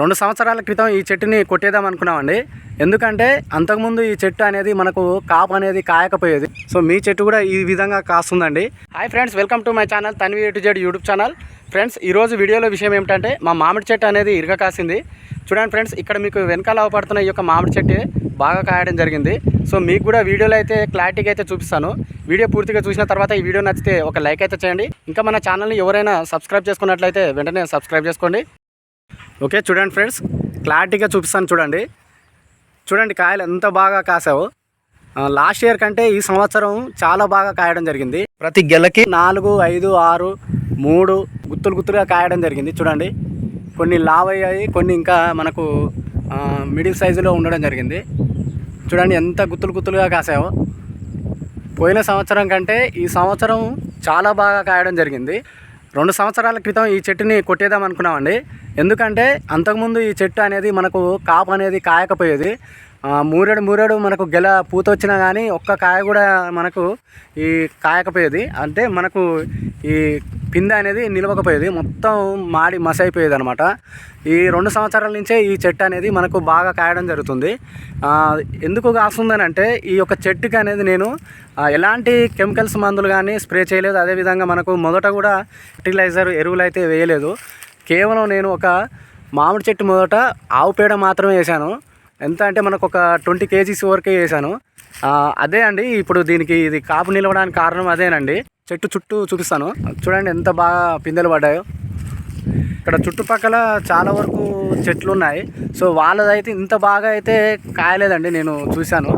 రెండు సంవత్సరాల క్రితం ఈ చెట్టుని కొట్టేద్దాం అనుకున్నామండి. ఎందుకంటే అంతకుముందు ఈ చెట్టు అనేది మనకు కాపు అనేది కాయకపోయేది. సో మీ చెట్టు కూడా ఈ విధంగా కాస్తుందండి. Hi friends welcome to my channel Tanvi A to Z YouTube channel friends ఈరోజు వీడియోలో విషయం ఏమిటంటే మా మామిడి చెట్టు అనేది ఇరగ కాసింది. చూడండి ఫ్రెండ్స్ ఇక్కడ మీకు వెనకాల అవపడుతున్న ఈ యొక్క మామిడి చెట్టు బాగా కాయడం జరిగింది. సో మీకు కూడా వీడియోలో అయితే క్లారిటీగా అయితే చూపిస్తాను. వీడియో పూర్తిగా చూసిన తర్వాత ఈ వీడియో నచ్చితే ఒక లైక్ అయితే చేయండి. ఇంకా మన ఛానల్ని ఎవరైనా సబ్స్క్రైబ్ చేసుకున్నట్లయితే వెంటనే సబ్స్క్రైబ్ చేసుకోండి. ఓకే చూడండి ఫ్రెండ్స్. క్లారిటీగా చూపిస్తాను చూడండి. చూడండి కాయలు ఎంత బాగా కాసావు. లాస్ట్ ఇయర్ కంటే ఈ సంవత్సరం చాలా బాగా కాయడం జరిగింది. ప్రతి గెలకి నాలుగు ఐదు ఆరు మూడు గుత్తులు గుత్తులుగా కాయడం జరిగింది. చూడండి. కొన్ని లావ్ అయ్యాయి కొన్ని ఇంకా మనకు మిడిల్ సైజులో ఉండడం జరిగింది. చూడండి ఎంత గుత్తులు గుత్తులుగా కాసావో. పోయిన సంవత్సరం కంటే ఈ సంవత్సరం చాలా బాగా కాయడం జరిగింది. రెండు సంవత్సరాల క్రితం ఈ చెట్టుని కొట్టేద్దాం అనుకున్నామండి. ఎందుకంటే అంతకుముందు ఈ చెట్టు అనేది మనకు కాపు అనేది కాయకపోయేది. మూరేడు మూరేడు మనకు గెల పూత వచ్చినా కానీ ఒక్క కాయ కూడా మనకు ఈ కాయకపోయేది. అంటే మనకు ఈ పిందె అనేది నిలవకపోయేది. మొత్తం మాడి మస అయిపోయేది అనమాట ఈ రెండు సంవత్సరాల నుంచే ఈ చెట్టు అనేది మనకు బాగా కాయడం జరుగుతుంది. ఎందుకు కాస్తుందని అంటే ఈ యొక్క చెట్టుకి అనేది నేను ఎలాంటి కెమికల్స్ మందులు కానీ స్ప్రే చేయలేదు. అదేవిధంగా మనకు మొదట కూడా ఫర్టిలైజర్ ఎరువులు అయితే వేయలేదు. కేవలం నేను ఒక మామిడి చెట్టు మొదట ఆవు పేడ మాత్రమే వేసాను ఎంత అంటే మనకు ఒక ట్వంటీ కేజీస్ వరకే వేసాను అదే అండి ఇప్పుడు దీనికి ఇది కాపు నిలవడానికి కారణం అదేనండి. చెట్టు చుట్టూ చూపిస్తాను. చూడండి ఎంత బాగా పిందెలు పడ్డాయో. ఇక్కడ చుట్టుపక్కల చాలా వరకు చెట్లు ఉన్నాయి సో వాళ్ళదైతే ఇంత బాగా అయితే కాయలేదండి నేను చూశాను.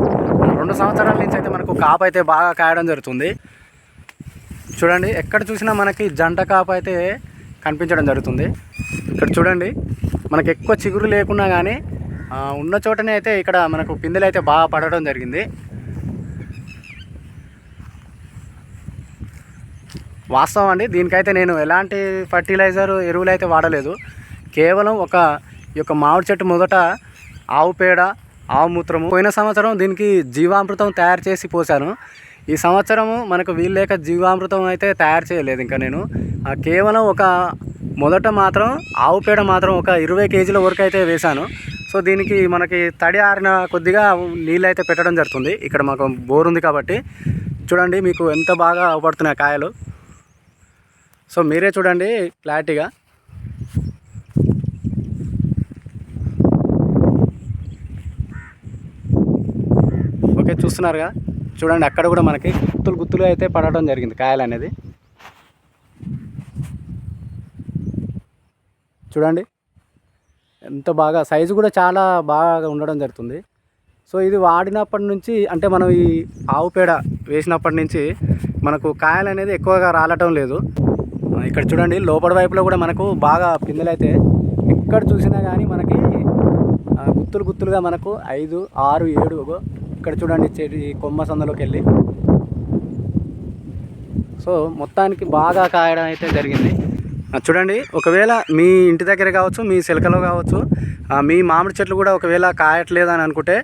రెండు సంవత్సరాల నుంచి అయితే మనకు కాపు అయితే బాగా కాయడం జరుగుతుంది. చూడండి ఎక్కడ చూసినా మనకి జంట కాపు అయితే కనిపించడం జరుగుతుంది. ఇక్కడ చూడండి మనకి ఎక్కువ చిగురు లేకున్నా కానీ ఉన్న చోటనే అయితే ఇక్కడ మనకు పిందెలు అయితే బాగా పడడం జరిగింది. వాస్తవం అండి దీనికైతే నేను ఎలాంటి ఫర్టిలైజర్ ఎరువులు అయితే వాడలేదు. కేవలం ఒక ఈ యొక్క మామిడి చెట్టు మొదట ఆవు పేడ ఆవు మూత్రము. పోయిన సంవత్సరం దీనికి జీవామృతం తయారు చేసి పోసాను. ఈ సంవత్సరము మనకు వీల్లేక జీవామృతం అయితే తయారు చేయలేదు ఇంకా నేను. కేవలం ఒక మొదట మాత్రం ఆవు పేడ మాత్రం ఒక ఇరవై కేజీల వరకు అయితే వేశాను సో దీనికి మనకి తడి ఆరిన కొద్దిగా నీళ్ళు అయితే పెట్టడం జరుగుతుంది. ఇక్కడ మాకు బోర్ ఉంది కాబట్టి. చూడండి మీకు ఎంత బాగా అవపడుతున్నాయి కాయలు. సో మీరే చూడండి క్లారిటీగా. ఓకే చూస్తున్నారుగా? చూడండి అక్కడ కూడా మనకి గుత్తులు గుత్తులు అయితే పడటం జరిగింది కాయలు అనేది. చూడండి. ఎంత బాగా సైజు కూడా చాలా బాగా ఉండడం జరుగుతుంది. సో ఇది వాడినప్పటి నుంచి అంటే మనం ఈ ఆవు పేడ వేసినప్పటి నుంచి మనకు కాయలు అనేది ఎక్కువగా రాలటం లేదు. ఇక్కడ చూడండి లోపల వైపులో కూడా మనకు బాగా పిందెలు అయితే ఎక్కడ చూసినా కానీ మనకి గుత్తులు గుత్తులుగా మనకు ఐదు ఆరు ఏడు ఇక్కడ చూడండి చెడు కొమ్మ సందులోకి వెళ్ళి సో మొత్తానికి బాగా కాయడం అయితే జరిగింది. చూడండి ఒకవేళ మీ ఇంటి దగ్గర కావచ్చు మీ సిలకలో కావచ్చు మీ మామిడి చెట్లు కూడా ఒకవేళ కాయట్లేదు అని అనుకుంటే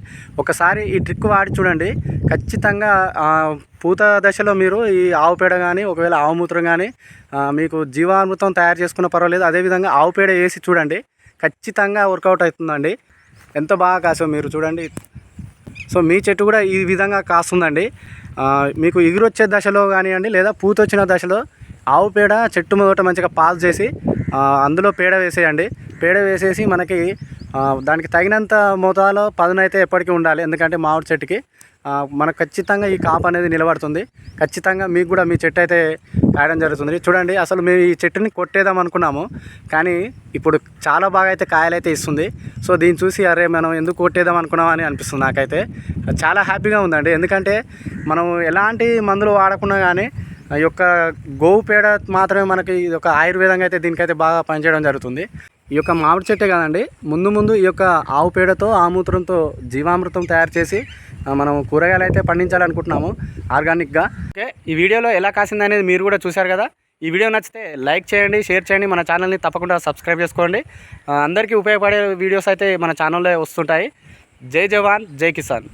ఒకసారి ఈ ట్రిక్ వాడి చూడండి. ఖచ్చితంగా పూత దశలో మీరు ఈ ఆవు పేడ కానీ ఒకవేళ ఆవు మూత్రం కానీ మీకు జీవామృతం తయారు చేసుకున్న పర్వాలేదు. అదేవిధంగా ఆవు పేడ వేసి చూడండి. ఖచ్చితంగా వర్కౌట్ అవుతుందండి. ఎంత బాగా కాసో మీరు చూడండి. సో మీ చెట్టు కూడా ఈ విధంగా కాస్తుందండి. మీకు ఎగురొచ్చే దశలో కానివ్వండి లేదా పూత వచ్చిన దశలో ఆవు పేడ చెట్టు మొదట మంచిగా పాలు చేసి అందులో పేడ వేసేయండి. పేడ వేసేసి మనకి దానికి తగినంత మోతాదులో పదునైతే ఎప్పటికీ ఉండాలి. ఎందుకంటే మామిడి చెట్టుకి మనకు ఖచ్చితంగా ఈ కాపు అనేది నిలబడుతుంది. ఖచ్చితంగా మీకు కూడా మీ చెట్టు అయితే కాయడం జరుగుతుంది. చూడండి అసలు మేము ఈ చెట్టుని కొట్టేద్దాం అనుకున్నాము. కానీ ఇప్పుడు చాలా బాగా అయితే కాయలైతే ఇస్తుంది. సో దీన్ని చూసి అరే మనం ఎందుకు కొట్టేద్దాం అనుకున్నాం అని అనిపిస్తుంది నాకైతే. చాలా హ్యాపీగా ఉందండి. ఎందుకంటే మనం ఎలాంటి మందులు వాడకుండా కానీ యొక్క గోవు పేడ మాత్రమే మనకి ఇది ఒక ఆయుర్వేదంగా అయితే దీనికైతే బాగా పనిచేయడం జరుగుతుంది. ఈ యొక్క మామిడి చెట్టే కాదండి ముందు ముందు ఈ యొక్క ఆవు పేడతో ఆమూత్రంతో జీవామృతం తయారు చేసి మనం కూరగాయలు అయితే పండించాలనుకుంటున్నాము ఆర్గానిక్గా. ఓకే ఈ వీడియోలో ఎలా కాసింది అనేది మీరు కూడా చూశారు కదా. ఈ వీడియో నచ్చితే లైక్ చేయండి షేర్ చేయండి మన ఛానల్ని తప్పకుండా సబ్స్క్రైబ్ చేసుకోండి. అందరికీ ఉపయోగపడే వీడియోస్ అయితే మన ఛానల్లో వస్తుంటాయి. జై జవాన్ జై కిసాన్.